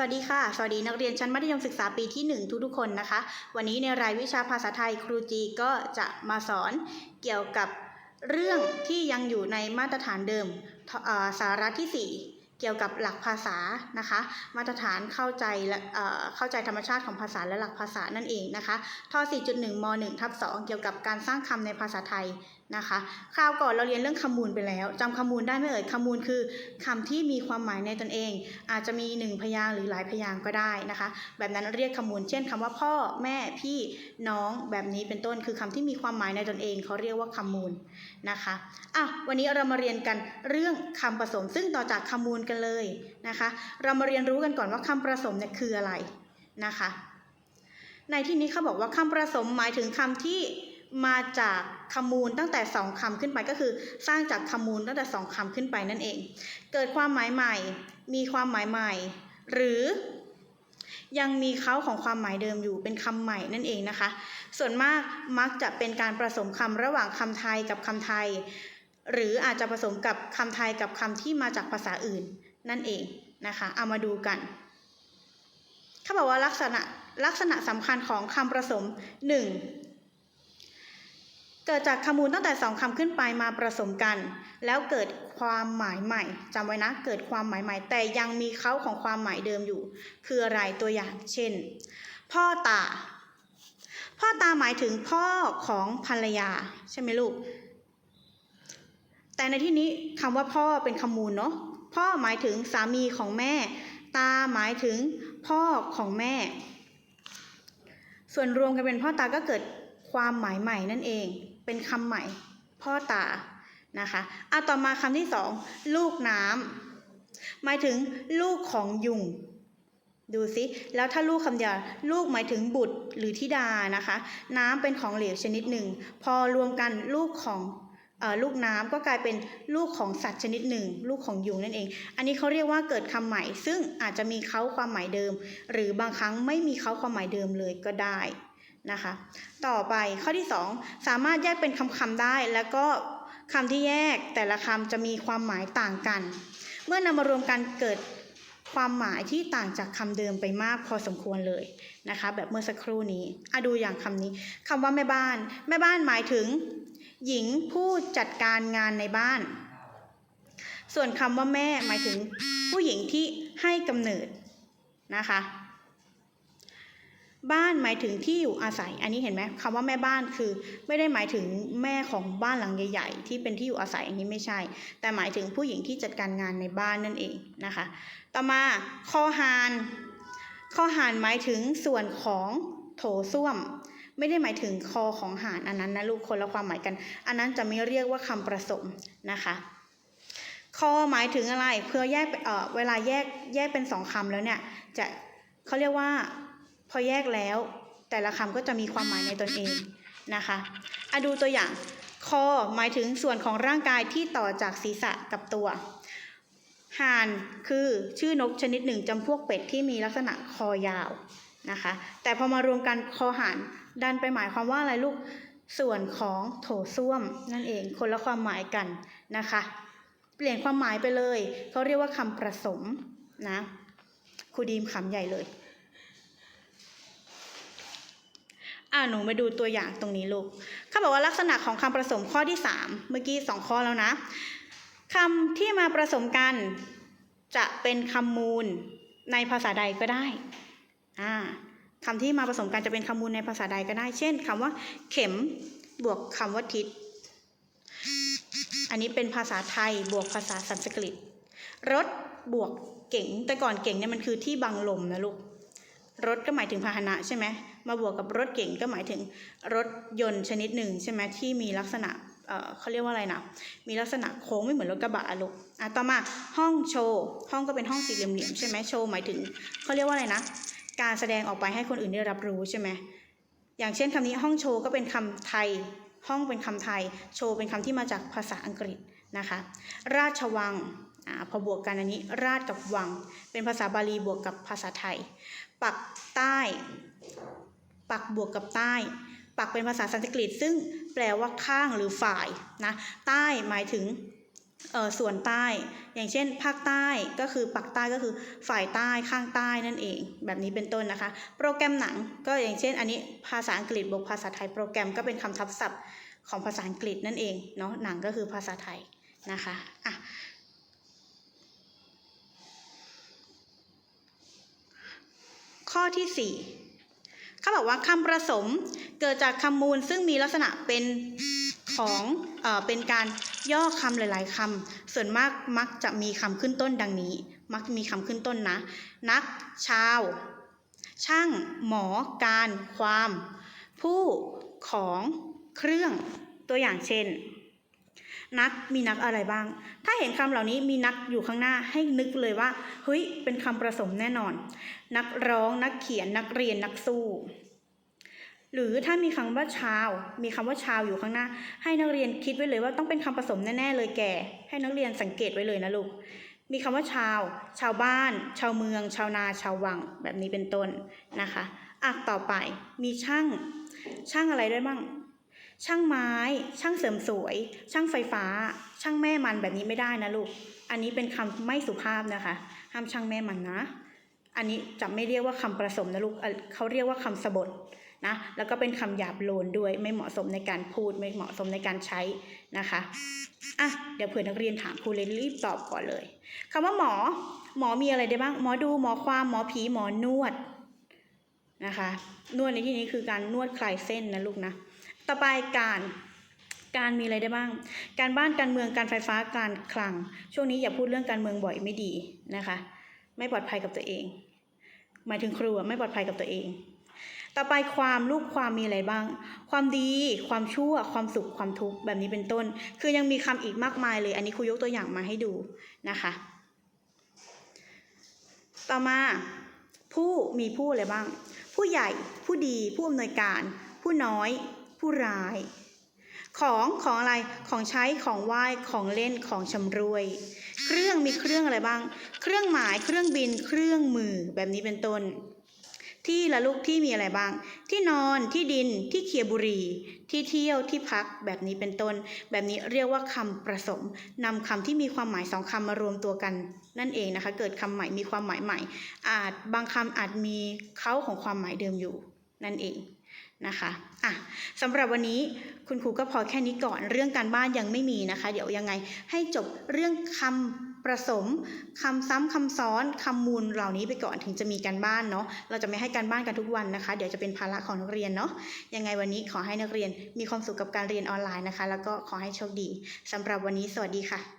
สวัสดีค่ะ สวัสดีนักเรียนชั้นมัธยมศึกษาปีที่ 1 ทุกๆคนนะคะ วันนี้ในรายวิชาภาษาไทยครูจีก็จะมาสอนเกี่ยวกับเรื่องที่ยังอยู่ในมาตรฐานเดิมสาระที่ 4 เกี่ยวกับหลักภาษานะคะ มาตรฐานเข้าใจและเอ่อเข้าใจธรรมชาติของภาษาและหลักภาษานั่นเองนะคะท4.1ม1ทับ2เกี่ยวกับการสร้างคำในภาษาไทย นะคะ คราวก่อนเราเรียนเรื่องคำมูลไปแล้วจำคำมูลได้ไหมเอ่ยคำมูลคือคำที่มีความหมายในตนเอง อาจจะมีหนึ่งพยางค์หรือหลายพยางค์ก็ได้นะคะ แบบนั้นเรียกคำมูล เช่นคำว่าพ่อแม่พี่น้องแบบนี้เป็นต้นคือคำที่มีความหมายในตนเองเขาเรียกว่าคำมูลนะคะอะวันนี้เรามาเรียนกันเรื่องคำผสม ซึ่งต่อจากคำมูลกันเลยนะคะ เรามาเรียนรู้กันก่อนว่าคำผสมเนี่ยคืออะไรนะคะ ในที่นี้เขาบอกว่าคำผสมหมายถึงคำที่ มาจากคำมูลตั้งแต่สองคำขึ้นไปก็คือ สร้างจากคำมูลตั้งแต่สองคำขึ้นไปนั่นเอง เกิดความหมายใหม่ มีความหมายใหม่ หรือยังมีเขาของความหมายเดิมอยู่เป็นคำใหม่นั่นเองนะคะ ส่วนมากมักจะเป็นการผสมคำระหว่างคำไทยกับคำไทย หรืออาจจะผสมกับคำไทยกับคำที่มาจากภาษาอื่นนั่นเองนะคะ เอามาดูกันเขาบอกว่าลักษณะลักษณะสำคัญของคำผสม 1. เกิดจากคำมูลตั้งแต่สองคำขึ้นไปมาผสมกัน แล้วเกิดความหมายใหม่จำไว้นะ เกิดความหมายใหม่ แต่ยังมีเขาของความหมายเดิมอยู่ คืออะไรตัวอย่าง เช่น พ่อตา พ่อตาหมายถึงพ่อของภรรยา ใช่ไหมลูก แต่ในที่นี้คำว่าพ่อเป็นคำมูลเนาะพ่อหมายถึงสามีของแม่ ตาหมายถึงพ่อของแม่ ส่วนรวมกันเป็นพ่อตาก็เกิดความหมายใหม่นั่นเอง เป็นคำใหม่พ่อตานะคะอะต่อมาคำที่สองลูกน้ำหมายถึงลูกของยุง ดูสิ แล้วถ้าลูกคำเดียวลูกหมายถึงบุตรหรือธิดานะคะ น้ำเป็นของเหลวชนิดหนึ่ง พอรวมกันลูกของอลูกน้ำก็กลายเป็นลูกของสัตว์ชนิดหนึ่ง ลูกของยุงนั่นเอง อันนี้เขาเรียกว่าเกิดคำใหม่ ซึ่งอาจจะมีเขาความหมายเดิม หรือบางครั้งไม่มีเขาความหมายเดิมเลยก็ได้ นะคะ ต่อไปข้อที่ 2 สามารถแยกเป็นคำคำๆได้ แล้วก็คำที่แยกแต่ละคำจะมีความหมายต่างกัน เมื่อนำมารวมกันเกิดความหมายที่ต่างจากคำเดิมไปมากพอสมควรเลยนะคะ แบบเมื่อสักครู่นี้อะดูอย่างคำนี้คำว่าแม่บ้าน แม่บ้านหมายถึง หญิงผู้จัดการงานในบ้าน ส่วนคำว่าแม่หมายถึงผู้หญิงที่ให้กำเนิดนะคะ บ้านหมายถึงที่อยู่อาศัย อันนี้เห็นไหมคำว่าแม่บ้านคือ ไม่ได้หมายถึงแม่ของบ้านหลังใหญ่ ๆ ที่เป็นที่อยู่อาศัยอันนี้ไม่ใช่ แต่หมายถึงผู้หญิงที่จัดการงานในบ้านนั่นเองนะคะ ต่อมาคอหานคอหานหมายถึงส่วนของโถส้วม ไม่ได้หมายถึงคอของหานอันนั้นนะลูกคนละความหมายกัน อันนั้นจะไม่เรียกว่าคำประสมนะคะคอหมายถึงอะไรเพื่อแยกเออเวลาแยกแยกเป็นสองคำแล้วเนี่ยจะเขาเรียกว่า พอแยกแล้ว แต่ละคำก็จะมีความหมายในตนเองนะคะอะดูตัวอย่างคอหมายถึงส่วนของร่างกายที่ต่อจากศีรษะกับตัวห่านคือชื่อนกชนิดหนึ่งจำพวกเป็ดที่มีลักษณะคอยาวนะคะ แต่พอมารวมกันคอห่านดันไปหมายความว่าอะไรลูกส่วนของโถส้วมนั่นเองคนละความหมายกันนะคะ เปลี่ยนความหมายไปเลยเขาเรียกว่าคำประสมนะครูดีมขำใหญ่เลย อ่าหนูมาดูตัวอย่างตรงนี้ลูกเขาบอกว่าลักษณะของคำผสมข้อที่ 3 เมื่อกี้สองข้อแล้วนะคำที่มาผสมกันจะเป็นคำมูลในภาษาใดก็ได้อ่าคำที่มาผสมกันจะเป็นคำมูลในภาษาใดก็ได้ เช่นคำว่า เข็มบวกคำว่าทิศ อันนี้เป็นภาษาไทยบวกภาษาสันสกฤต รถบวกเก๋งแต่ก่อนเก๋งเนี่ยมันคือที่บังลมนะลูก รถก็หมายถึงพาหนะใช่ไหมมาบวกกับรถเก๋งก็หมายถึงรถยนต์ชนิดหนึ่งใช่ไหมที่มีลักษณะเเขาเรียกว่าอะไรนะมีลักษณะโค้งไม่เหมือนรถกระบะอะลูกอะต่อมาห้องโชว์ ห้องก็เป็นห้องสี่เหลี่ยมๆใช่ไหมโชว์หมายถึงเขาเรียกว่าอะไรนะ การแสดงออกไปให้คนอื่นได้รับรู้ใช่ไหมอย่างเช่นคำนี้ห้องโชว์ก็เป็นคำไทย ห้องเป็นคำไทย โชว์เป็นคำที่มาจากภาษาอังกฤษนะคะ ราชวัง อ่าพอบวกกันอันนี้ราชกับวัง เป็นภาษาบาลีบวกกับภาษาไทย ปักใต้ ปักบวกกับใต้ ปักเป็นภาษาสันสกฤตซึ่งแปลว่าข้างหรือฝ่ายนะใต้หมายถึงส่วนใต้ อย่างเช่น ภาคใต้ก็คือปักใต้ก็คือฝ่ายใต้ข้างใต้นั่นเอง แบบนี้เป็นต้นนะคะ โปรแกรมหนังก็อย่างเช่น อันนี้ภาษาอังกฤษบวกภาษาไทย โปรแกรมก็เป็นคำทับศัพท์ของภาษาอังกฤษนั่นเองเนาะหนังก็คือภาษาไทยนะคะอะข้อ ที่ 4เขาบอกว่าคำประสมเกิดจากคำมูลซึ่งมีลักษณะเป็นของเออเป็นการย่อคำหลาย ๆคำส่วนมากมักจะมีคำขึ้นต้นดังนี้ มักมีคำขึ้นต้นนะ นัก ชาว ช่าง หมอ การ ความ ผู้ ของ เครื่อง ตัวอย่างเช่น นักมีนักอะไรบ้าง ถ้าเห็นคำเหล่านี้มีนักอยู่ข้างหน้าให้นึกเลยว่าเฮ้ยเป็นคำประสมแน่นอน นักร้องนักเขียนนักเรียนนักสู้ หรือถ้ามีคำว่าชาว มีคำว่าชาวอยู่ข้างหน้า ให้นักเรียนคิดไว้เลยว่าต้องเป็นคำผสมแน่ ๆ เลยแก่ให้นักเรียนสังเกตไว้เลยนะลูกมีคำว่าชาว ชาวบ้าน ชาวเมือง ชาวนา ชาววัง แบบนี้เป็นต้นนะคะอะต่อไป มีช่าง ช่างอะไรได้บ้าง ช่างไม้ ช่างเสริมสวย ช่างไฟฟ้า ช่างแม่มันแบบนี้ไม่ได้นะลูก อันนี้เป็นคำไม่สุภาพนะคะ ห้ามช่างแม่มันนะ อันนี้จะไม่เรียกว่าคำประสมนะลูกเขาเรียกว่าคำสบทนะ แล้วก็เป็นคำหยาบโลนด้วย ไม่เหมาะสมในการพูด ไม่เหมาะสมในการใช้นะคะ อะ เดี๋ยวเผื่อนักเรียนถามครูเลยรีบตอบก่อนเลยคำว่าหมอ หมอมีอะไรได้บ้าง หมอดู หมอความ หมอผี หมอนวดนะคะ นวดในที่นี้คือการนวดคลายเส้นนะลูกนะ ต่อไปการการมีอะไรได้บ้าง การบ้านการเมืองการไฟฟ้าการคลัง ช่วงนี้อย่าพูดเรื่องการเมืองบ่อยไม่ดีนะคะ ไม่ปลอดภัยกับตัวเอง หมายถึงครูอะไม่ปลอดภัยกับตัวเอง ต่อไปความลูกความมีอะไรบ้าง ความดี ความชั่ว ความสุขความทุกข์แบบนี้เป็นต้น คือยังมีคำอีกมากมายเลย อันนี้ครูยกตัวอย่างมาให้ดูนะคะ ต่อมาผู้มีผู้อะไรบ้าง ผู้ใหญ่ผู้ดีผู้อำนวยการ ผู้น้อย ผู้ร้าย ของของอะไรของใช้ของไหว้ของเล่นของชำรวย เครื่องมีเครื่องอะไรบ้าง เครื่องหมายเครื่องบินเครื่องมือแบบนี้เป็นต้น ที่ละลูกที่มีอะไรบ้าง ที่นอนที่ดินที่เคียบุรี ที่เที่ยวที่พักแบบนี้เป็นต้น แบบนี้เรียกว่าคำประสมนำคำที่มีความหมายสองคำมารวมตัวกันนั่นเองนะคะ เกิดคำใหม่มีความหมายใหม่ อาจบางคำอาจมีเขาของความหมายเดิมอยู่นั่นเอง นะคะอะสำหรับวันนี้คุณครูก็พอแค่นี้ก่อนเรื่องการบ้านยังไม่มีนะคะ เดี๋ยวยังไงให้จบเรื่องคำประสมคำซ้ำคำซ้อนคำมูลเหล่านี้ไปก่อนถึงจะมีการบ้านเนาะเราจะไม่ให้การบ้านกันทุกวันนะคะ เดี๋ยวจะเป็นภาระของนักเรียนเนาะยังไงวันนี้ขอให้นักเรียนมีความสุขกับการเรียนออนไลน์นะคะ แล้วก็ขอให้โชคดีสำหรับวันนี้สวัสดีค่ะ